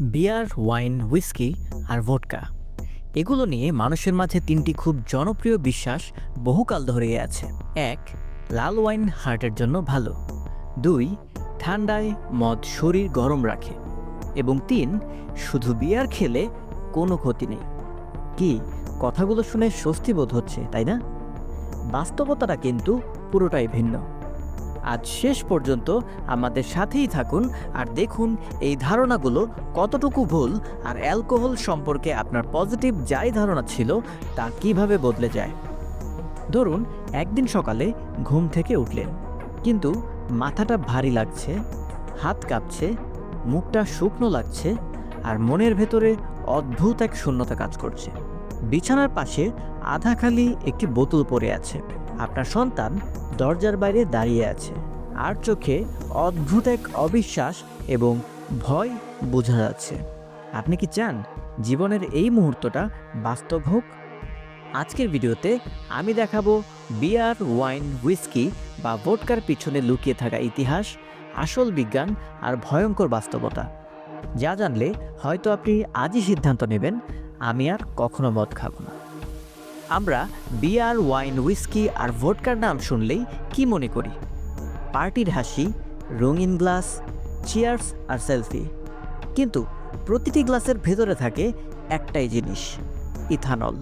বিয়ার, wine, whisky আর ভোটকা এগুলো নিয়ে মানুষের মাঝে তিনটি খুব জনপ্রিয় বিশ্বাস বহুকাল ধরেই আছে। এক, লাল ওয়াইন হার্টের জন্য ভালো। দুই, ঠান্ডায় মদ শরীর গরম রাখে। এবং তিন, শুধু বিয়ার খেলে কোনো ক্ষতি নেই। কি, কথাগুলো শুনে স্বস্তি বোধ হচ্ছে, তাই না? বাস্তবতাটা কিন্তু পুরোটাই ভিন্ন। আজ শেষ পর্যন্ত আমাদের সাথেই থাকুন আর দেখুন এই ধারণাগুলো কতটুকু ভুল আর অ্যালকোহল সম্পর্কে আপনার পজিটিভ যাই ধারণা ছিল তা কীভাবে বদলে যায়। ধরুন, একদিন সকালে ঘুম থেকে উঠলেন, কিন্তু মাথাটা ভারী লাগছে, হাত কাঁপছে, মুখটা শুকনো লাগছে আর মনের ভেতরে অদ্ভুত এক শূন্যতা কাজ করছে। বিছানার পাশে আধা খালি একটি বোতল পড়ে আছে। আপনার সন্তান দরজার বাইরে দাঁড়িয়ে আছে। আর চোখে অদ্ভুত এক অবিশ্বাস এবং ভয় বোঝা যাচ্ছে। আপনি কি চান জীবনের এই মুহূর্তটা বাস্তব হোক? আজকের ভিডিওতে আমি দেখাবো বিয়ার ওয়াইন, হুইস্কি বা ভোটকার পিছনে লুকিয়ে থাকা ইতিহাস, আসল বিজ্ঞান আর ভয়ঙ্কর বাস্তবতা। যা জানলে হয়তো আপনি আজই সিদ্ধান্ত নেবেন, আমি আর কখনো মদ খাব না। আমরা বিয়ার, ওয়াইন, হুইস্কি আর ভোটকার নাম শুনলেই কি মনে করি? পার্টির হাসি, রঙিন গ্লাস চেয়ার্স আর সেলফি কিন্তু প্রতিটি গ্লাসের ভেতরে থাকে একটাই জিনিস, ইথানল।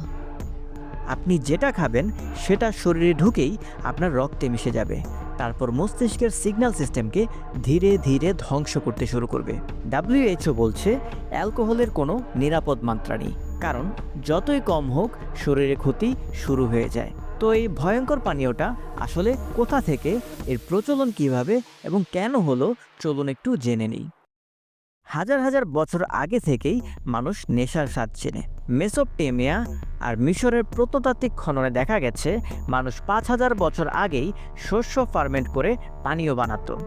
আপনি যেটা খাবেন সেটা শরীরে ঢুকেই আপনার রক্তে মিশে যাবে। তারপর মস্তিষ্কের সিগন্যাল সিস্টেমকে ধীরে ধীরে ধ্বংস করতে শুরু করবে। ডাব্লিউএইচও বলছে, অ্যালকোহলের কোনো নিরাপদ মাত্রা নেই। কারণ যতই কম হোক, শরীরে ক্ষতি শুরু হয়ে যায়। তো এই ভয়ঙ্কর পানীয়টা আসলে কোথা থেকে, এর প্রচলন কীভাবে এবং কেন হলো, চলুন একটু জেনে নিই। হাজার হাজার বছর আগে থেকেই মানুষ নেশার স্বাদ চেনে। মেসোপটেমিয়া আর মিশরের প্রত্নতাত্ত্বিক খননে দেখা গেছে, মানুষ পাঁচ হাজার বছর আগেই শস্য ফার্মেন্ট করে পানীয় বানাতো।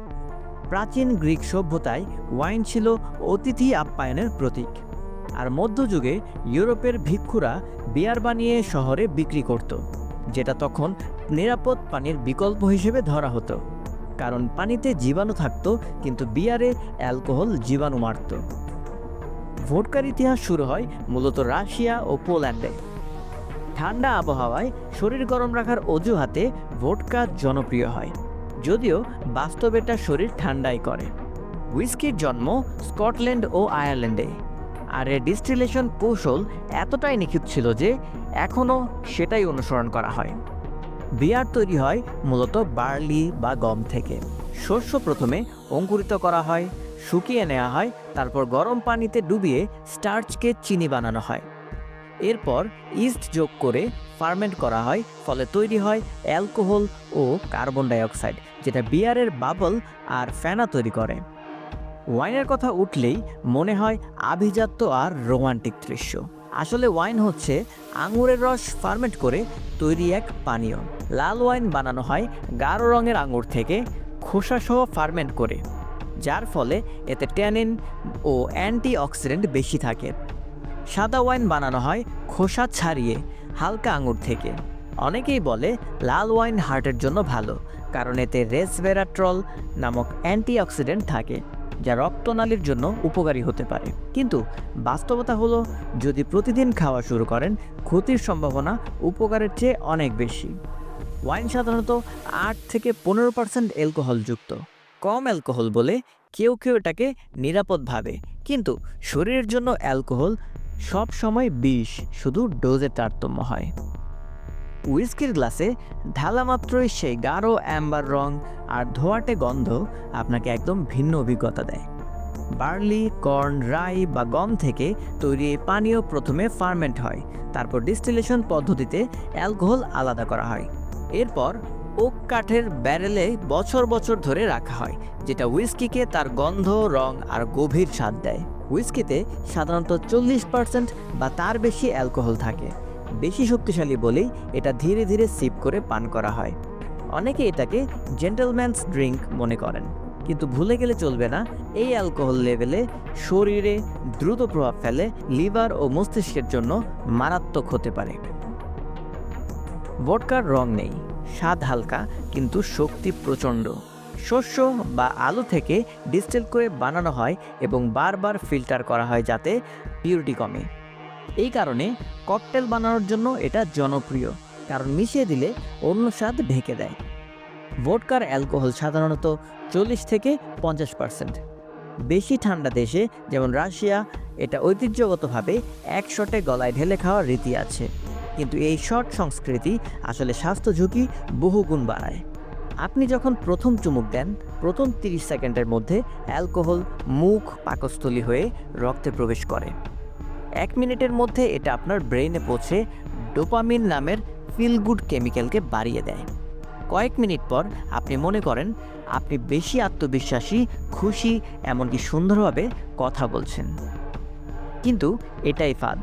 প্রাচীন গ্রিক সভ্যতায় ওয়াইন ছিল অতিথি আপ্যায়নের প্রতীক। আর মধ্যযুগে ইউরোপের ভিক্ষুরা বিয়ার বানিয়ে শহরে বিক্রি করত, যেটা তখন নিরাপদ পানির বিকল্প হিসেবে ধরা হতো। কারণ পানিতে জীবাণু থাকতো, কিন্তু বিয়ারে অ্যালকোহল জীবাণু মারত। ভোটকার ইতিহাস শুরু হয় মূলত রাশিয়া ও পোল্যান্ডে। ঠান্ডা আবহাওয়ায় শরীর গরম রাখার অজুহাতে ভোটকা জনপ্রিয় হয়, যদিও বাস্তবে এটা শরীর ঠান্ডাই করে। হুইস্কির জন্ম স্কটল্যান্ড ও আয়ারল্যান্ডে। আর এর ডিস্টিলেশন কৌশল এতটাই নিখুঁত ছিল যে এখনও সেটাই অনুসরণ করা হয়। বিয়ার তৈরি হয় মূলত বার্লি বা গম থেকে। শস্য প্রথমে অঙ্কুরিত করা হয়, শুকিয়ে নেওয়া হয়, তারপর গরম পানিতে ডুবিয়ে স্টার্চকে চিনি বানানো হয়। এরপর ইস্ট যোগ করে ফার্মেন্ট করা হয়, ফলে তৈরি হয় অ্যালকোহল ও কার্বন ডাইঅক্সাইড, যেটা বিয়ারের বাবল আর ফেনা তৈরি করে। ওয়াইনের কথা উঠলেই মনে হয় আভিজাত্য আর রোমান্টিক দৃশ্য। আসলে ওয়াইন হচ্ছে আঙুরের রস ফার্মেন্ট করে তৈরি এক পানীয়। লাল ওয়াইন বানানো হয় গাঢ় রঙের আঙুর থেকে খোসাসহ ফার্মেন্ট করে, যার ফলে এতে ট্যানিন ও অ্যান্টি অক্সিডেন্ট বেশি থাকে। সাদা ওয়াইন বানানো হয় খোসা ছাড়িয়ে হালকা আঙুর থেকে। অনেকেই বলে লাল ওয়াইন হার্টের জন্য ভালো, কারণ এতে রেসভেরাট্রল নামক অ্যান্টিঅক্সিডেন্ট থাকে। যা রক্তনালীর জন্য উপকারী হতে পারে। কিন্তু বাস্তবতা হলো, যদি প্রতিদিন খাওয়া শুরু করেন, ক্ষতির সম্ভাবনা উপকারের চেয়ে অনেক বেশি। ওয়াইন সাধারণত আট থেকে পনেরো পার্সেন্ট অ্যালকোহলযুক্ত। কম অ্যালকোহল বলে কেউ কেউ এটাকে নিরাপদ ভাবে। কিন্তু শরীরের জন্য অ্যালকোহল সব সময় বিষ, শুধু ডোজের তারতম্য হয়। উইস্কির গ্লাসে ঢালা মাত্রই সেই গাঢ় অ্যাম্বার রং আর ধোয়াটে গন্ধ আপনাকে একদম ভিন্ন অভিজ্ঞতা দেয়। বার্লি, কর্ন, রাই বা গম থেকে তৈরি এই পানীয় প্রথমে ফার্মেন্ট হয়। তারপর ডিস্টিলেশন পদ্ধতিতে অ্যালকোহল আলাদা করা হয়। এরপর ওক কাঠের ব্যারেলে বছর বছর ধরে রাখা হয়, যেটা উইস্কিকে তার গন্ধ, রং আর গভীর স্বাদ দেয়। উইস্কিতে সাধারণত চল্লিশ পার্সেন্ট বা তার বেশি অ্যালকোহল থাকে। বেশি শক্তিশালী বলেই এটা ধীরে ধীরে সিপ করে পান করা হয়। অনেকে এটাকে জেন্টলম্যানস ড্রিঙ্ক মনে করেন। কিন্তু ভুলে গেলে চলবে না, এই অ্যালকোহল লেভেলে শরীরে দ্রুত প্রভাব ফেলে লিভার ও মস্তিষ্কের জন্য মারাত্মক হতে পারে। ভোটকার রং নেই, স্বাদ হালকা, কিন্তু শক্তি প্রচণ্ড। শস্য বা আলু থেকে ডিস্টিল করে বানানো হয় এবং বারবার ফিল্টার করা হয় যাতে পিউরিটি কমে। এই কারণে ককটেল বানানোর জন্য এটা জনপ্রিয়, কারণ মিশিয়ে দিলে অন্য স্বাদ ঢেকে দেয়। ভোটকার অ্যালকোহল সাধারণত চল্লিশ থেকে পঞ্চাশ পার্সেন্ট। বেশি ঠান্ডা দেশে, যেমন রাশিয়া, এটা ঐতিহ্যগতভাবে এক শটে গলায় ঢেলে খাওয়ার রীতি আছে। কিন্তু এই শট সংস্কৃতি আসলে স্বাস্থ্য ঝুঁকি বহুগুণ বাড়ায়। আপনি যখন প্রথম চুমুক দেন, প্রথম 30 সেকেন্ডের মধ্যে অ্যালকোহল মুখ পাকস্থলী হয়ে রক্তে প্রবেশ করে। এক মিনিটের মধ্যে এটা আপনার ব্রেইনে পৌঁছে ডোপামিন নামের ফিল গুড কেমিক্যালকে বাড়িয়ে দেয়। কয়েক মিনিট পর আপনি মনে করেন আপনি বেশি আত্মবিশ্বাসী, খুশি, এমনকি সুন্দরভাবে কথা বলছেন। কিন্তু এটাই ফাঁদ।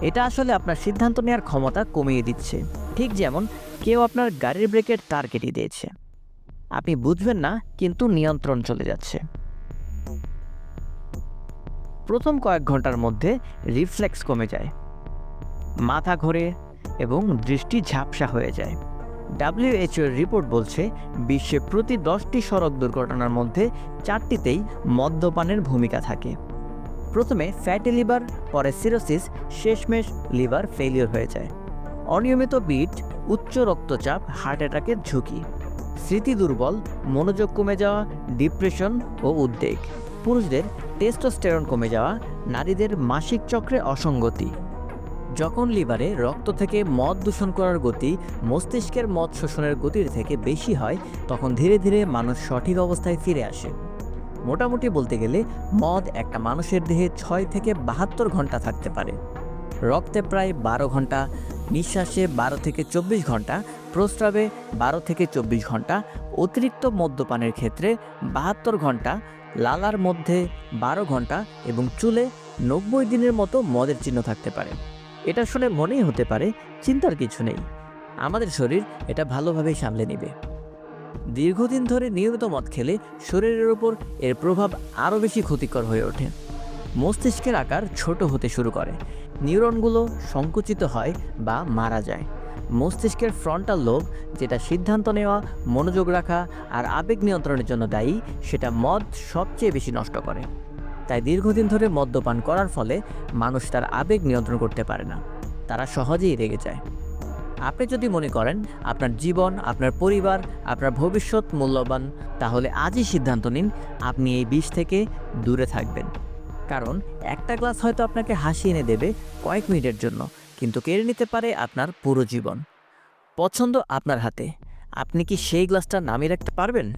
এটা আসলে আপনার সিদ্ধান্ত নেওয়ার ক্ষমতা কমিয়ে দিচ্ছে। ঠিক যেমন কেউ আপনার গাড়ির ব্রেকের তার কেটে দিয়েছে। আপনি বুঝবেন না, কিন্তু নিয়ন্ত্রণ চলে যাচ্ছে। প্রথম কয়েক ঘণ্টার মধ্যে রিফ্লেক্স কমে যায়। মাথা ঘোরে এবং দৃষ্টি ঝাপসা হয়ে যায়। ডাব্লিউএইচওর রিপোর্ট বলছে, বিশ্বে প্রতি দশটি সড়ক দুর্ঘটনার মধ্যে চারটিতেই মদ্যপানের ভূমিকা থাকে। প্রথমে ফ্যাটি লিভার, পরে সিরোসিস, শেষমেশ লিভার ফেলিওর হয়ে যায়। অনিয়মিত বিট উচ্চ রক্তচাপ, হার্ট অ্যাটাকের ঝুঁকি। স্মৃতি দুর্বল, মনোযোগ কমে যাওয়া, ডিপ্রেশন ও উদ্বেগ। পুরুষদের টেস্টোস্টেরন কমে যাওয়া নারীদের মাসিক চক্রে অসঙ্গতি। যখন লিভারে রক্ত থেকে মদ দূষণ করার গতি মস্তিষ্কের মদ শোষণের গতির থেকে বেশি হয়, তখন ধীরে ধীরে মানুষ সঠিক অবস্থায় ফিরে আসে। মোটামুটি বলতে গেলে, মদ একটা মানুষের দেহে ছয় থেকে বাহাত্তর ঘণ্টা থাকতে পারে। রক্তে প্রায় বারো ঘণ্টা, নিঃশ্বাসে বারো থেকে চব্বিশ ঘণ্টা, প্রস্রাবে বারো থেকে চব্বিশ ঘণ্টা, অতিরিক্ত মদ্যপানের ক্ষেত্রে বাহাত্তর ঘণ্টা লালার মধ্যে বারো ঘণ্টা এবং চুলে নব্বই দিনের মতো মদের চিহ্ন থাকতে পারে। এটা শুনে মনেই হতে পারে চিন্তার কিছু নেই। আমাদের শরীর এটা ভালোভাবেই সামলে নেবে। দীর্ঘদিন ধরে নিয়মিত মদ খেলে শরীরের ওপর এর প্রভাব আরও বেশি ক্ষতিকর হয়ে ওঠে। মস্তিষ্কের আকার ছোট হতে শুরু করে। নিউরনগুলো সংকুচিত হয় বা মারা যায়। মস্তিষ্কের ফ্রন্টাল লোভ যেটা সিদ্ধান্ত নেওয়া, মনোযোগ রাখা আর আবেগ নিয়ন্ত্রণের জন্য দায়ী, সেটা মদ সবচেয়ে বেশি নষ্ট করে। তাই দীর্ঘদিন ধরে মদ্যপান করার ফলে মানুষ তার আবেগ নিয়ন্ত্রণ করতে পারে না। তারা সহজেই রেগে যায়। আপনি যদি মনে করেন, আপনার জীবন, আপনার পরিবার, আপনার ভবিষ্যৎ মূল্যবান, তাহলে আজই সিদ্ধান্ত নিন, আপনি এই বিষ থেকে দূরে থাকবেন। কারণ একটা গ্লাস হয়তো আপনাকে হাসি এনে দেবে কয়েক মিনিটের জন্য। কিন্তু কেড়ে নিতে পারে আপনার পুরো জীবন। পছন্দ আপনার হাতে। আপনি কি সেই গ্লাসটা নামিয়ে রাখতে পারবেন?